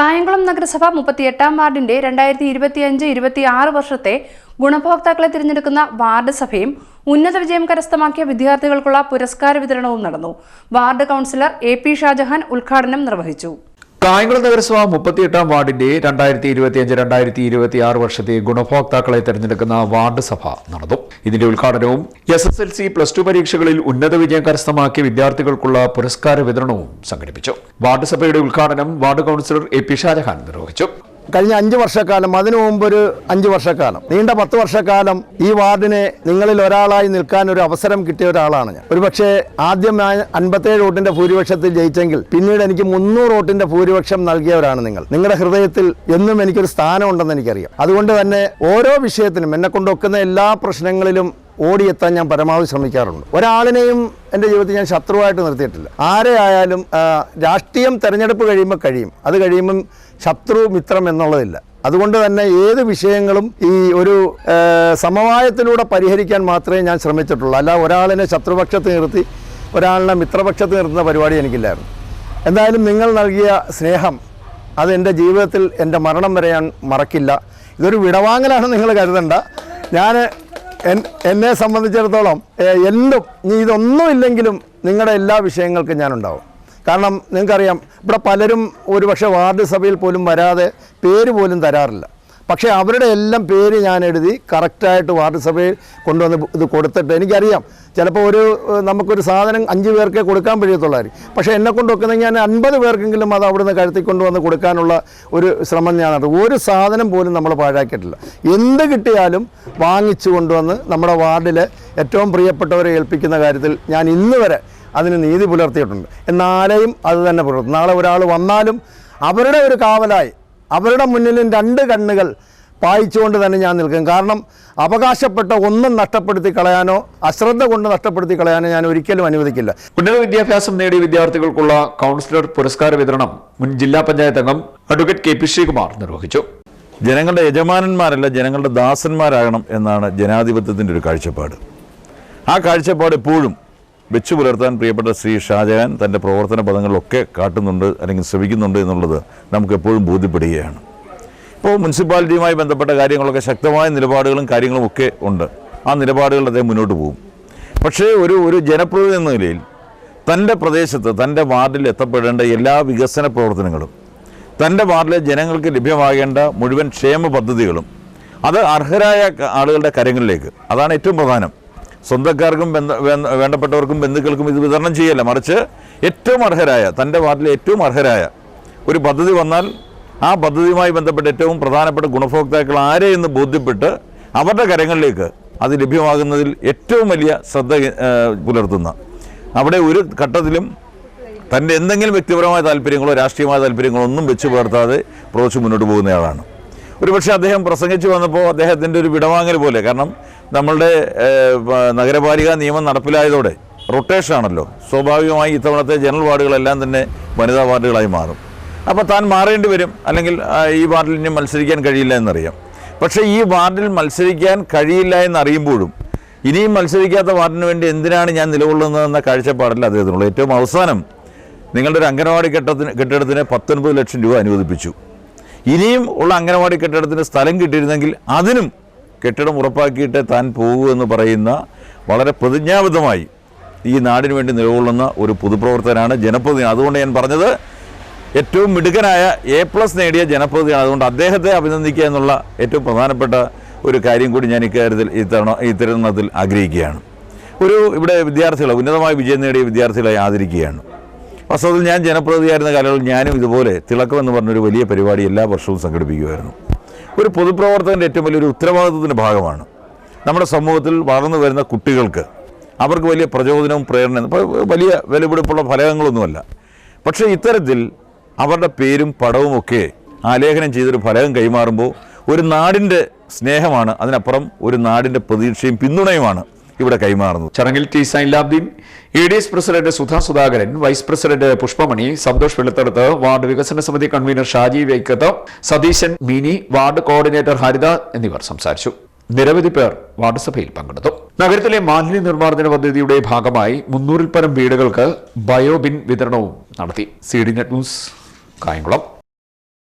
കായംകുളം നഗരസഭ മുപ്പത്തിയെട്ടാം വാർഡിന്റെ രണ്ടായിരത്തി ഇരുപത്തിയഞ്ച് ഇരുപത്തി ആറ് വർഷത്തെ ഗുണഭോക്താക്കളെ തിരഞ്ഞെടുക്കുന്ന വാർഡ് സഭയും ഉന്നത വിജയം കരസ്ഥമാക്കിയ വിദ്യാർത്ഥികൾക്കുള്ള പുരസ്കാര വിതരണവും നടന്നു. Ward councillor A P Shajahan ഉദ്ഘാടനം നിർവഹിച്ചു. കായംകുളം നഗരസഭ മുപ്പത്തിയെട്ടാം വാർഡിന്റെ രണ്ടായിരത്തി ഇരുപത്തിയഞ്ച് രണ്ടായിരത്തി ഇരുപത്തി ആറ് വർഷത്തെ ഗുണഭോക്താക്കളെ തെരഞ്ഞെടുക്കുന്ന വാർഡ് സഭ നടന്നു. ഇതിന്റെ ഉദ്ഘാടനവും S S L C plus two പരീക്ഷകളിൽ ഉന്നത വിജയം കരസ്ഥമാക്കിയ വിദ്യാർത്ഥികൾക്കുള്ള പുരസ്കാര വിതരണവും സംഘടിപ്പിച്ചു. വാർഡ് സഭയുടെ ഉദ്ഘാടനം ward councillor A P Shajahan നിർവഹിച്ചു. കഴിഞ്ഞ അഞ്ച് വർഷക്കാലം അതിനു മുമ്പ് ഒരു അഞ്ച് വർഷക്കാലം. നീണ്ട പത്ത് വർഷക്കാലം ഈ വാർഡിനെ നിങ്ങളിൽ ഒരാളായി നിൽക്കാൻ ഒരു അവസരം കിട്ടിയ ഒരാളാണ് ഞാൻ. ഒരുപക്ഷെ ആദ്യം ഞാൻ അൻപത്തേഴ് വോട്ടിന്റെ ഭൂരിപക്ഷത്തിൽ ജയിച്ചെങ്കിൽ പിന്നീട് എനിക്ക് മുന്നൂറ് വോട്ടിന്റെ ഭൂരിപക്ഷം നൽകിയവരാണ് നിങ്ങൾ. നിങ്ങളുടെ ഹൃദയത്തിൽ എന്നും എനിക്കൊരു സ്ഥാനമുണ്ടെന്ന് എനിക്കറിയാം. അതുകൊണ്ട് തന്നെ ഓരോ വിഷയത്തിനും എന്നെ കൊണ്ടൊക്കുന്ന എല്ലാ പ്രശ്നങ്ങളിലും ഓടിയെത്താൻ ഞാൻ പരമാവധി ശ്രമിക്കാറുണ്ട്. ഒരാളിനെയും എന്റെ ജീവിതത്തിൽ ഞാൻ ശത്രുവായിട്ട് നിർത്തിയിട്ടില്ല. ആരെ ആയാലും രാഷ്ട്രീയം തെരഞ്ഞെടുപ്പ് കഴിയുമ്പോൾ കഴിയും. അത് കഴിയുമ്പം ശത്രു മിത്രം എന്നുള്ളതില്ല. അതുകൊണ്ട് തന്നെ ഏത് വിഷയങ്ങളും ഈ ഒരു സമവായത്തിലൂടെ പരിഹരിക്കാൻ മാത്രമേ ഞാൻ ശ്രമിച്ചിട്ടുള്ളൂ. അല്ല ഒരാളിനെ ശത്രുപക്ഷത്ത് നിർത്തി ഒരാളിനെ മിത്രപക്ഷത്ത് നിർത്തുന്ന പരിപാടി എനിക്കില്ലായിരുന്നു. എന്തായാലും നിങ്ങൾ നൽകിയ സ്നേഹം അത് എന്റെ ജീവിതത്തിൽ എന്റെ മരണം വരെ ഞാൻ മറക്കില്ല. ഇതൊരു വിടവാങ്ങലാണ് നിങ്ങൾ കരുതണ്ട. ഞാൻ എന്നെ സംബന്ധിച്ചിടത്തോളം എന്തും ഇനി ഇതൊന്നും ഇല്ലെങ്കിലും നിങ്ങളുടെ എല്ലാ വിഷയങ്ങൾക്കും ഞാനുണ്ടാവും. കാരണം നിങ്ങൾക്കറിയാം ഇവിടെ പലരും ഒരുപക്ഷെ വാർഡ് സഭയിൽ പോലും വരാതെ പേര് പോലും തരാറില്ല. പക്ഷേ അവരുടെ എല്ലാം പേര് ഞാൻ എഴുതി കറക്റ്റായിട്ട് വാർഡ് സഭയിൽ കൊണ്ടുവന്ന് ഇത് കൊടുത്തിട്ട് എനിക്കറിയാം. ചിലപ്പോൾ ഒരു നമുക്കൊരു സാധനം അഞ്ച് പേർക്കേ കൊടുക്കാൻ കഴിയത്തുള്ളായിരിക്കും. പക്ഷേ എന്നെ കൊണ്ട് വെക്കുന്നെങ്കിൽ ഞാൻ അൻപത് പേർക്കെങ്കിലും അത് അവിടുന്ന് കഴുത്തി കൊണ്ടുവന്ന് കൊടുക്കാനുള്ള ഒരു ശ്രമം ഞാൻ നടത്തും. ഒരു സാധനം പോലും നമ്മൾ പാഴാക്കിയിട്ടില്ല. എന്ത് കിട്ടിയാലും വാങ്ങിച്ചു കൊണ്ടുവന്ന് നമ്മുടെ വാർഡിൽ ഏറ്റവും പ്രിയപ്പെട്ടവരെ ഏൽപ്പിക്കുന്ന കാര്യത്തിൽ ഞാൻ ഇന്ന് വരെ അതിന് നീതി പുലർത്തിയിട്ടുണ്ട്. എന്നാലെയും അത് തന്നെ പുലർത്തും. നാളെ ഒരാൾ വന്നാലും അവരുടെ ഒരു കാവലായി അവരുടെ മുന്നിലും രണ്ട് കണ്ണുകൾ പായിച്ചുകൊണ്ട് തന്നെ ഞാൻ നിൽക്കും. കാരണം അവകാശപ്പെട്ട ഒന്നും നഷ്ടപ്പെടുത്തി കളയാനോ അശ്രദ്ധ കൊണ്ട് നഷ്ടപ്പെടുത്തി കളയാനോ ഞാൻ ഒരിക്കലും അനുവദിക്കില്ല. ഉന്നത വിദ്യാഭ്യാസം നേടിയ വിദ്യാർത്ഥികൾക്കുള്ള കൗൺസിലർ പുരസ്കാര വിതരണം മുൻ ജില്ലാ പഞ്ചായത്ത് അംഗം അഡ്വക്കേറ്റ് കെ പി ശ്രീകുമാർ നിർവഹിച്ചു. ജനങ്ങളുടെ യജമാനന്മാരല്ല ജനങ്ങളുടെ ദാസന്മാരാകണം എന്നാണ് ജനാധിപത്യത്തിന്റെ ഒരു കാഴ്ചപ്പാട്. ആ കാഴ്ചപ്പാട് എപ്പോഴും വെച്ചു പുലർത്താൻ പ്രിയപ്പെട്ട ശ്രീ ഷാജഹാൻ തന്റെ പ്രവർത്തന പദങ്ങളിലൊക്കെ കാട്ടുന്നുണ്ട് അല്ലെങ്കിൽ ശ്രമിക്കുന്നുണ്ട് എന്നുള്ളത് നമുക്ക് എപ്പോഴും ബോധ്യപ്പെടുകയാണ്. ഇപ്പോൾ മുനിസിപ്പാലിറ്റിയുമായി ബന്ധപ്പെട്ട കാര്യങ്ങളൊക്കെ ശക്തമായ നിലപാടുകളും കാര്യങ്ങളും ഒക്കെ ഉണ്ട്. ആ നിലപാടുകൾ അദ്ദേഹം മുന്നോട്ട് പോകും. പക്ഷേ ഒരു ഒരു ജനപ്രതിനിധി എന്ന നിലയിൽ തന്റെ പ്രദേശത്ത് തന്റെ വാർഡിൽ എത്തപ്പെടേണ്ട എല്ലാ വികസന പ്രവർത്തനങ്ങളും തന്റെ വാർഡിലെ ജനങ്ങൾക്ക് ലഭ്യമാകേണ്ട മുഴുവൻ ക്ഷേമ പദ്ധതികളും അത് അർഹരായ ആളുകളുടെ കരങ്ങളിലേക്ക് അതാണ് ഏറ്റവും പ്രധാനം. സ്വന്തക്കാർക്കും വേണ്ടപ്പെട്ടവർക്കും ബന്ധുക്കൾക്കും ഇത് വിതരണം ചെയ്യല്ല. മറിച്ച് ഏറ്റവും അർഹരായ തന്റെ വാർഡിലെ ഏറ്റവും അർഹരായ ഒരു പദ്ധതി വന്നാൽ ആ പദ്ധതിയുമായി ബന്ധപ്പെട്ട് ഏറ്റവും പ്രധാനപ്പെട്ട ഗുണഭോക്താക്കൾ ആരെ എന്ന് ബോധ്യപ്പെട്ട് അവരുടെ കരങ്ങളിലേക്ക് അത് ലഭ്യമാകുന്നതിൽ ഏറ്റവും വലിയ ശ്രദ്ധ പുലർത്തുന്ന. അവിടെ ഒരു ഘട്ടത്തിലും തന്റെ എന്തെങ്കിലും വ്യക്തിപരമായ താല്പര്യങ്ങളോ രാഷ്ട്രീയമായ താല്പര്യങ്ങളോ ഒന്നും വെച്ച് പുലർത്താതെ പ്രവർത്തിച്ച് മുന്നോട്ട് പോകുന്നയാളാണ് ഒരുപക്ഷെ അദ്ദേഹം പ്രസംഗിച്ചു വന്നപ്പോൾ അദ്ദേഹത്തിന്റെ ഒരു വിടവാങ്ങൽ പോലെ. കാരണം നമ്മളുടെ നഗരപാലിക നിയമം നടപ്പിലായതോടെ റൊട്ടേഷൻ ആണല്ലോ സ്വാഭാവികമായി ഇത്തവണത്തെ ജനറൽ വാർഡുകളെല്ലാം തന്നെ വനിതാ വാർഡുകളായി മാറും. അപ്പോൾ താൻ മാറേണ്ടി വരും. അല്ലെങ്കിൽ ഈ വാർഡിൽ ഇനി മത്സരിക്കാൻ കഴിയില്ല എന്നറിയാം. പക്ഷേ ഈ വാർഡിൽ മത്സരിക്കാൻ കഴിയില്ല എന്നറിയുമ്പോഴും ഇനിയും മത്സരിക്കാത്ത വാർഡിന് വേണ്ടി എന്തിനാണ് ഞാൻ നിലകൊള്ളുന്നതെന്ന കാഴ്ചപ്പാടല്ല അദ്ദേഹത്തിനുള്ളൂ ഏറ്റവും അവസാനം നിങ്ങളുടെ ഒരു അംഗനവാടി കെട്ടത്തിന് കെട്ടിടത്തിന് പത്തൊൻപത് ലക്ഷം രൂപ അനുവദിപ്പിച്ചു. ഇനിയും ഉള്ള അംഗനവാടി കെട്ടിടത്തിന് സ്ഥലം കിട്ടിയിരുന്നെങ്കിൽ അതിനും കെട്ടിടം ഉറപ്പാക്കിയിട്ട് താൻ പോകൂ എന്ന് പറയുന്ന വളരെ പ്രതിജ്ഞാബദ്ധമായി ഈ നാടിന് വേണ്ടി നിലകൊള്ളുന്ന ഒരു പൊതുപ്രവർത്തകനാണ് ജനപ്രതിനിധി. അതുകൊണ്ട് ഞാൻ പറഞ്ഞത് ഏറ്റവും മിടുക്കനായ എ പ്ലസ് നേടിയ ജനപ്രതിനിധിയാണ്. അതുകൊണ്ട് അദ്ദേഹത്തെ അഭിനന്ദിക്കുക എന്നുള്ള ഏറ്റവും പ്രധാനപ്പെട്ട ഒരു കാര്യം കൂടി ഞാൻ ഇക്കാര്യത്തിൽ ഇത്തവണ ഈ തിരുവനന്തപുരത്തിൽ ആഗ്രഹിക്കുകയാണ്. ഒരു ഇവിടെ വിദ്യാർത്ഥികളെ ഉന്നതമായ വിജയം നേടിയ വിദ്യാർത്ഥികളെ ആദരിക്കുകയാണ്. വാസ്തവത്തിൽ ഞാൻ ജനപ്രതിയായിരുന്ന കാലങ്ങളിൽ ഞാനും ഇതുപോലെ തിളക്കം എന്ന് പറഞ്ഞൊരു വലിയ പരിപാടി എല്ലാ വർഷവും സംഘടിപ്പിക്കുമായിരുന്നു. ഒരു പൊതുപ്രവർത്തകന്റെ ഏറ്റവും വലിയൊരു ഉത്തരവാദിത്വത്തിന്റെ ഭാഗമാണ്. നമ്മുടെ സമൂഹത്തിൽ വളർന്നു വരുന്ന കുട്ടികൾക്ക് അവർക്ക് വലിയ പ്രചോദനവും പ്രേരണയും വലിയ വിലപിടിപ്പുള്ള ഫലകങ്ങളൊന്നുമല്ല. പക്ഷേ ഇത്തരത്തിൽ അവരുടെ പേരും പടവും ഒക്കെ ആലേഖനം ചെയ്തൊരു ഫലകം കൈമാറുമ്പോൾ ഒരു നാടിന്റെ സ്നേഹമാണ് അതിനപ്പുറം ഒരു നാടിന്റെ പ്രതീക്ഷയും പിന്തുണയുമാണ്. ഇവിടെ കൈമാറുന്നു. ചടങ്ങിൽ T Sainulabdeen E D S president Sudha Sudhakaran vice president Pushpamani Santhosh Veluthadathu ward വികസന സമിതി convener Shaji Vaikkath Satheesan Mini ward coordinator Haritha എന്നിവർ സംസാരിച്ചു. നിരവധി പേർ വാർഡ് സഭയിൽ പങ്കെടുത്തു. നഗരത്തിലെ മാലിന്യ നിർമ്മാർജന പദ്ധതിയുടെ ഭാഗമായി മുന്നൂറിൽ പരം വീടുകൾക്ക് ബയോബിൻ വിതരണവും നടത്തി. C D net news Kayamkulam.